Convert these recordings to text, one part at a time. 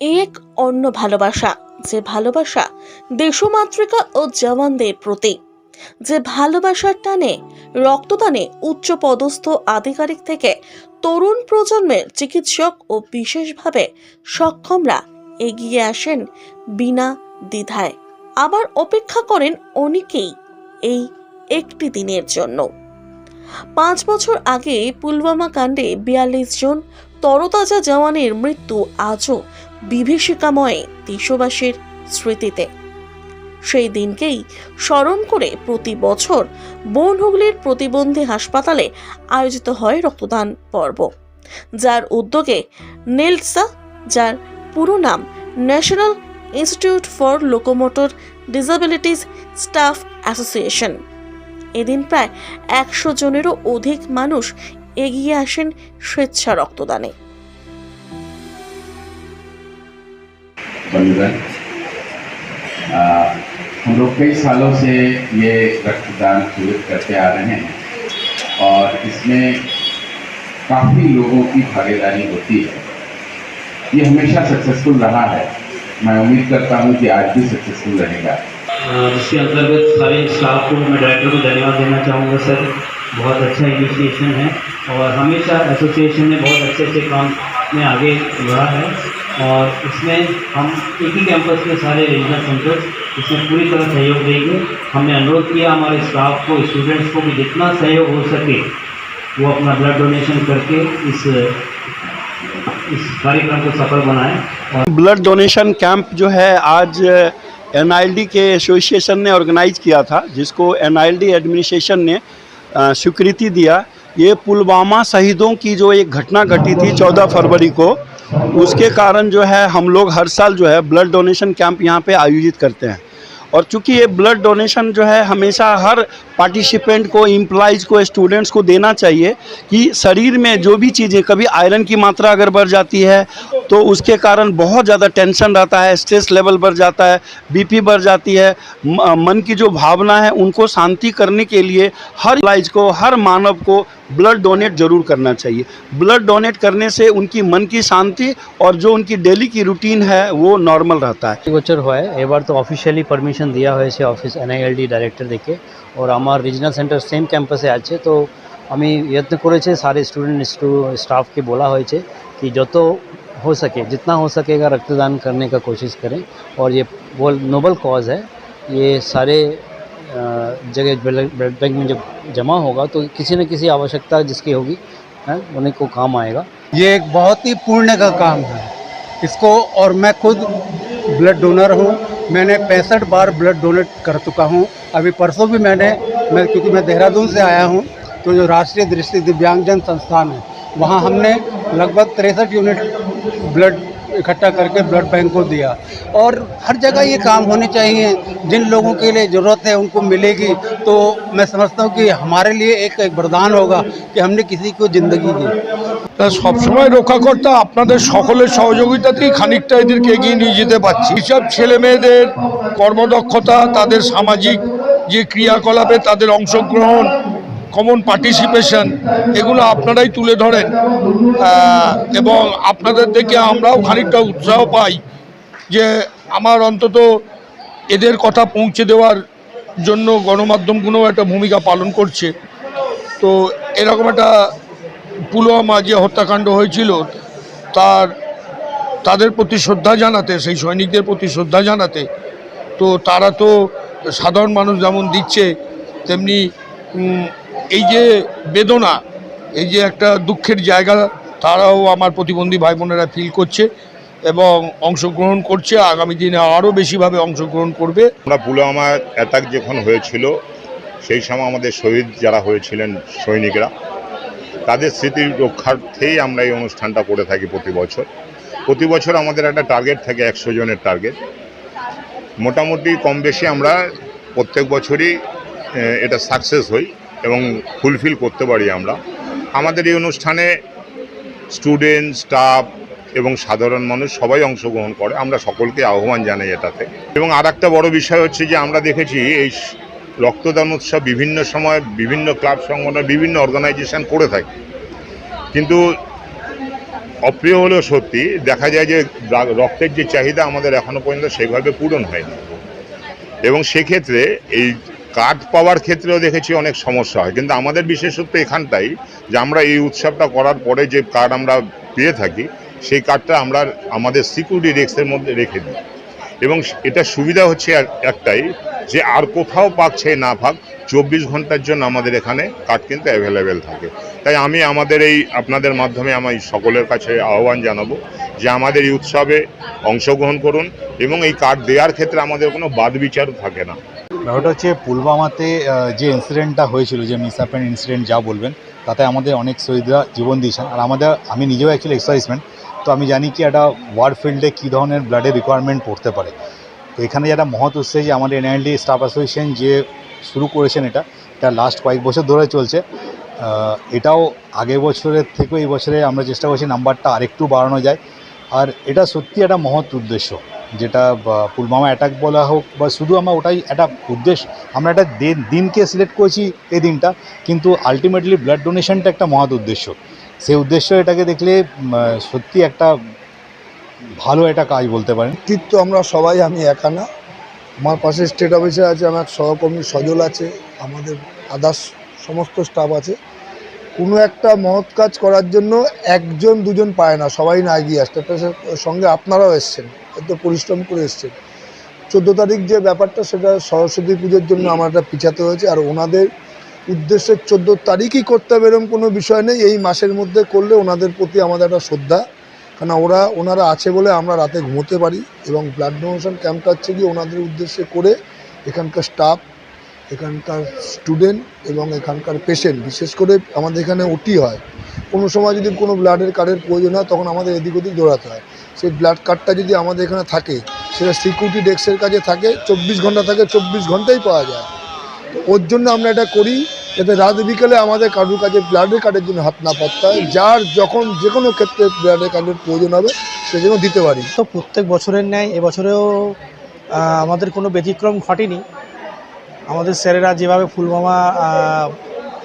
এক অন্য ভালোবাসা, যে ভালোবাসা দেশমাতৃকা ও জওয়ানদের প্রতি, যে ভালোবাসার টানে, রক্তদানে উচ্চ পদস্থ আধিকারিক থেকে তরুণ প্রজন্মের চিকিৎসক ও বিশেষভাবে সক্ষমরা এগিয়ে আসেন বিনা দ্বিধায়। আবার অপেক্ষা করেন অনেকেই এই একটি দিনের জন্য। পাঁচ বছর আগে পুলওয়ামা কাণ্ডে বিয়াল্লিশ জন তরতাজা জওয়ানের মৃত্যু আজও বিভীষিকাময় দেশবাসীর স্মৃতিতে। সেই দিনকেই স্মরণ করে প্রতি বছর বনহুগলির প্রতিবন্ধী হাসপাতালে আয়োজিত হয় রক্তদান পর্ব, যার উদ্যোগে নেলসা, যার পুরো নাম National Institute for Locomotor Disabilities Staff Association. এদিন প্রায় একশো জনেরও অধিক মানুষ এগিয়ে আসেন স্বেচ্ছা রক্তদানে। बंधुगण हम लोग कई सालों से ये रक्तदान सुविधा करते आ रहे हैं और इसमें काफ़ी लोगों की भागीदारी होती है। ये हमेशा सक्सेसफुल रहा है। मैं उम्मीद करता हूँ कि आज भी सक्सेसफुल रहेगा। जिसके अंतर्गत सारे स्टाफ को मैं डायरेक्टर को धन्यवाद देना चाहूँगा, सर। बहुत अच्छा इनिशिएशन है और हमेशा एसोसिएशन ने बहुत अच्छे अच्छे काम में आगे बढ़ा है। और इसमें हम एक ही कैंपस के सारे रीजनल सेंटर्स इसमें पूरी तरह सहयोग देंगे। हमने अनुरोध किया हमारे स्टाफ को स्टूडेंट्स को भी जितना सहयोग हो सके, वो अपना ब्लड डोनेशन करके इस इस कार्यक्रम को सफल बनाएँ और ब्लड डोनेशन कैंप जो है, आज एन के एसोसिएशन ने ऑर्गेनाइज किया था, जिसको एन एडमिनिस्ट्रेशन ने स्वीकृति दिया। ये पुलवामा शहीदों की जो एक घटना घटी थी 14 फरवरी को उसके कारण जो है, हम लोग हर साल जो है ब्लड डोनेशन कैंप यहाँ पे आयोजित करते हैं। और चूँकि ये ब्लड डोनेशन जो है, हमेशा हर पार्टिसिपेंट को एम्प्लॉइज़ को स्टूडेंट्स को देना चाहिए कि शरीर में जो भी चीज़ें, कभी आयरन की मात्रा अगर बढ़ जाती है तो उसके कारण बहुत ज़्यादा टेंशन रहता है स्ट्रेस लेवल बढ़ जाता है बीपी बढ़ जाती है। मन की जो भावना है, उनको शांति करने के लिए हर एम्प्लॉइज को, हर मानव को ब्लड डोनेट जरूर करना चाहिए ब्लड डोनेट करने से उनकी मन की शांति और जो उनकी डेली की रूटीन है वो नॉर्मल रहता है গোচর হয় এবার তো অফিসিয়ালি পারমিশন দেওয়া হয়েছে অফিস এনআইএলডি ডাইরেক্টর থেকে ওর আমার রিজনাল সেন্টার সেম ক্যাম্পাসে আছে তো আমি यत्न করেছে सारे स्टूडेंट स्टाफ के बोला হয়েছে कि যত हो सके जितना हो सकेगा रक्तदान करने का कोशिश करें और ये वो नोबल कॉज है ये सारे अ, जगह ब्लड बैंक में जब जमा होगा तो किसी न किसी आवश्यकता जिसकी होगी उन्हीं को काम आएगा। ये एक बहुत ही पुण्य का काम है। इसको और मैं खुद ब्लड डोनर हूँ। मैंने पैंसठ बार ब्लड डोनेट कर चुका हूँ। अभी परसों भी मैंने, मैं, क्योंकि मैं देहरादून से आया हूँ तो जो राष्ट्रीय दृष्टि दिव्यांगजन संस्थान है, वहाँ हमने लगभग तिरसठ यूनिट ब्लड इकट्ठा करके ब्लड बैंक को दिया और हर जगह ये काम होने चाहिए जिन लोगों के लिए ज़रूरत है उनको मिलेगी तो मैं समझता हूँ कि हमारे लिए एक, एक वरदान होगा कि हमने किसी को ज़िंदगी दी তা সবসময় রক্ষাকর্তা আপনাদের সকলের সহযোগিতাতেই খানিকটা এদেরকে এগিয়ে নিয়ে যেতে পারছি এইসব ছেলে মেয়েদের কর্মদক্ষতা তাদের সামাজিক যে ক্রিয়াকলাপে তাদের অংশগ্রহণ কমন পার্টিসিপেশন এগুলো আপনারাই তুলে ধরেন। এবং আপনাদের থেকে আমরাও খানিকটা উৎসাহ পাই যে আমার অন্তত এদের কথা পৌঁছে দেওয়ার জন্য গণমাধ্যমগুলোও একটা ভূমিকা পালন করছে। তো এরকম একটা পুলওয়ামা যে হত্যাকাণ্ড হয়েছিল, তার, তাদের প্রতি শ্রদ্ধা জানাতে, সেই সৈনিকদের প্রতি শ্রদ্ধা জানাতে, তো তারা তো সাধারণ মানুষ যেমন দিচ্ছে, তেমনি এই যে বেদনা, এই যে একটা দুঃখের জায়গা, তারাও আমার প্রতিবন্ধী ভাই বোনেরা ফিল করছে এবং অংশগ্রহণ করছে। আগামী দিনে আরও বেশিভাবে অংশগ্রহণ করবে। আমরা পুলওয়ামা অ্যাটাক যখন হয়েছিল, সেই সময় আমাদের শহীদ যারা হয়েছিলেন, সৈনিকরা, তাদের স্মৃতি রক্ষার্থেই আমরা এই অনুষ্ঠানটা করে থাকি প্রতি বছর। প্রতি বছর আমাদের একটা টার্গেট থাকে, একশো জনের টার্গেট মোটামুটি কম বেশি আমরা প্রত্যেক বছরই এটা সাকসেস হই। এবং ফুলফিল করতে পারি আমরা। আমাদের এই অনুষ্ঠানে স্টুডেন্ট স্টাফ এবং সাধারণ মানুষ সবাই অংশগ্রহণ করে। আমরা সকলকে আহ্বান জানাই এটাতে। এবং আর একটা বড় বিষয় হচ্ছে যে, আমরা দেখেছি এই রক্তদান উৎসব বিভিন্ন সময় বিভিন্ন ক্লাব সংগঠন, বিভিন্ন অর্গানাইজেশন করে থাকে। কিন্তু অপ্রিয় হলেও সত্যি দেখা যায় যে, রক্তের যে চাহিদা আমাদের এখনও পর্যন্ত সেইভাবে পূরণ হয়নি। এবং সেক্ষেত্রে এই কার্ড পাওয়ার ক্ষেত্রেও দেখেছি অনেক সমস্যা হয়। কিন্তু আমাদের বিশেষত্ব এখানটাই যে আমরা এই উৎসবটা করার পরে যে কার্ড আমরা পেয়ে থাকি, সেই কার্ডটা আমরা আমাদের সিকিউরিটি ডেস্কের মধ্যে রেখে দিই। এবং এটা সুবিধা হচ্ছে একটাই যে আর কোথাও পাক চাই না পাক, চব্বিশ ঘণ্টার জন্য আমাদের এখানে কার্ড কিন্তু অ্যাভেলেবেল থাকে। তাই আমি আমাদের এই, আপনাদের মাধ্যমে আমি সকলের কাছে আহ্বান জানাব যে আমাদের এই উৎসবে অংশগ্রহণ করুন এবং এই কার্ড দেওয়ার ক্ষেত্রে আমাদের কোনো বাদ বিচারও থাকে না। ব্যাপারটা হচ্ছে পুলওয়ামাতে আহ, যে ইনসিডেন্টটা হয়েছিল যে মিস অ্যাপেন ইনসিডেন্ট যা বলবেন তাতে আমাদের অনেক শহীদরা জীবন দিয়েছেন। আর আমাদের আমি নিজেও অ্যাকচুয়ালি এক্সাইজমেন্ট তো আমি জানি কি একটা ওয়ার ফিল্ডে কী ধরনের ব্লাডের রিকোয়ারমেন্ট পড়তে পারে। তো এখানে যারা মহৎ উৎসাহী যে আমাদের এনআইএলডি স্টাফ অ্যাসোসিয়েশন যে শুরু করেছেন এটা এটা লাস্ট কয়েক বছর ধরে চলছে। এটাও আগের বছরের থেকেও এই বছরে আমরা চেষ্টা করছি নাম্বারটা আরেকটু বাড়ানো যায়। আর এটা সত্যি একটা মহৎ উদ্দেশ্য। যেটা বা, পুলওয়ামা অ্যাটাক বলা হোক বা শুধু আমরা ওটাই একটা উদ্দেশ্য আমরা একটা দিন- দিনকে সিলেক্ট করেছি এই দিনটা কিন্তু আলটিমেটলি ব্লাড ডোনেশনটা একটা মহৎ উদ্দেশ্য। সেই উদ্দেশ্য এটাকে দেখলে সত্যি একটা ভালো একটা কাজ বলতে পারেন। নেতৃত্ব আমরা সবাই আমি একা না। আমার পাশে স্টেট অফিসার আছে আমার সহকর্মী সজল আছে আমাদের আদার্স সমস্ত স্টাফ আছে। কোনো একটা মহৎ কাজ করার জন্য একজন, দুজন পায় না, সবাই না এগিয়ে আসতে। সঙ্গে আপনারাও এসছেন, এত পরিশ্রম করে এসছেন। চোদ্দ তারিখ যে ব্যাপারটা, সেটা সরস্বতী পুজোর জন্য আমার একটা পিছাতে হয়েছে, আর ওনাদের উদ্দেশ্যে চোদ্দ তারিখই করতে হবে এরকম কোনো বিষয় নেই। এই মাসের মধ্যে করলে ওনাদের প্রতি আমাদের একটা শ্রদ্ধা কেন ওরা, ওনারা আছে বলে আমরা রাতে ঘুমোতে পারি এবং ব্লাড ডোনেশন ক্যাম্পটা হচ্ছে কি ওনাদের উদ্দেশ্যে করে এখানকার স্টাফ এখানকার স্টুডেন্ট এবং এখানকার পেশেন্ট বিশেষ করে আমাদের এখানে ওটি হয়। কোনো সময় যদি কোনো ব্লাডের কার্ডের প্রয়োজন হয়, তখন আমাদের এদিক ওদিক দৌড়াতে হয়। সেই ব্লাড কার্ডটা যদি আমাদের এখানে থাকে, সেটা সিকিউরিটি ডেস্কের কাছে থাকে, চব্বিশ ঘণ্টা থাকে, চব্বিশ ঘন্টাই পাওয়া যায়। তো ওর জন্য আমরা এটা করি, যাতে রাত বিকেলে আমাদের কারুর কাছে ব্লাডের কার্ডের জন্য হাত না পাততে হয়, যার যখন যে কোনো ক্ষেত্রে ব্লাডের কার্ডের প্রয়োজন হবে, সে যেন দিতে পারি। তো প্রত্যেক বছরের ন্যায়, এবছরেও আমাদের কোনো ব্যতিক্রম ঘটেনি। আমাদের স্যারেরা যেভাবে ফুলমামা আহ,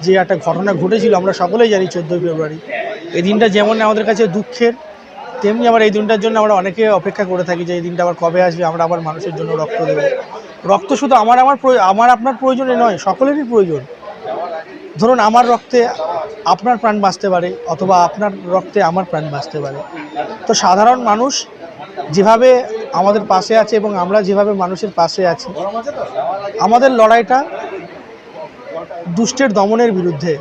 যে একটা ঘটনা ঘটেছিল আমরা সকলেই জানি চোদ্দোই ফেব্রুয়ারি। এই দিনটা যেমন আমাদের কাছে দুঃখের তেমনি আবার এই দিনটার জন্য আমরা অনেকে অপেক্ষা করে থাকি যে এই দিনটা আবার কবে আসবে আমরা আবার মানুষের জন্য রক্ত দেবো। রক্ত শুধু আমার আমার আমার আপনার প্রয়োজনে নয় সকলেরই প্রয়োজন। ধরুন আমার রক্তে আপনার প্রাণ বাঁচতে পারে অথবা আপনার রক্তে আমার প্রাণ বাঁচতে পারে। তো সাধারণ মানুষ যেভাবে আমাদের পাশে আছে এবং আমরা যেভাবে মানুষের পাশে আছি। আমাদের লড়াইটা দুষ্টের দমনের বিরুদ্ধে।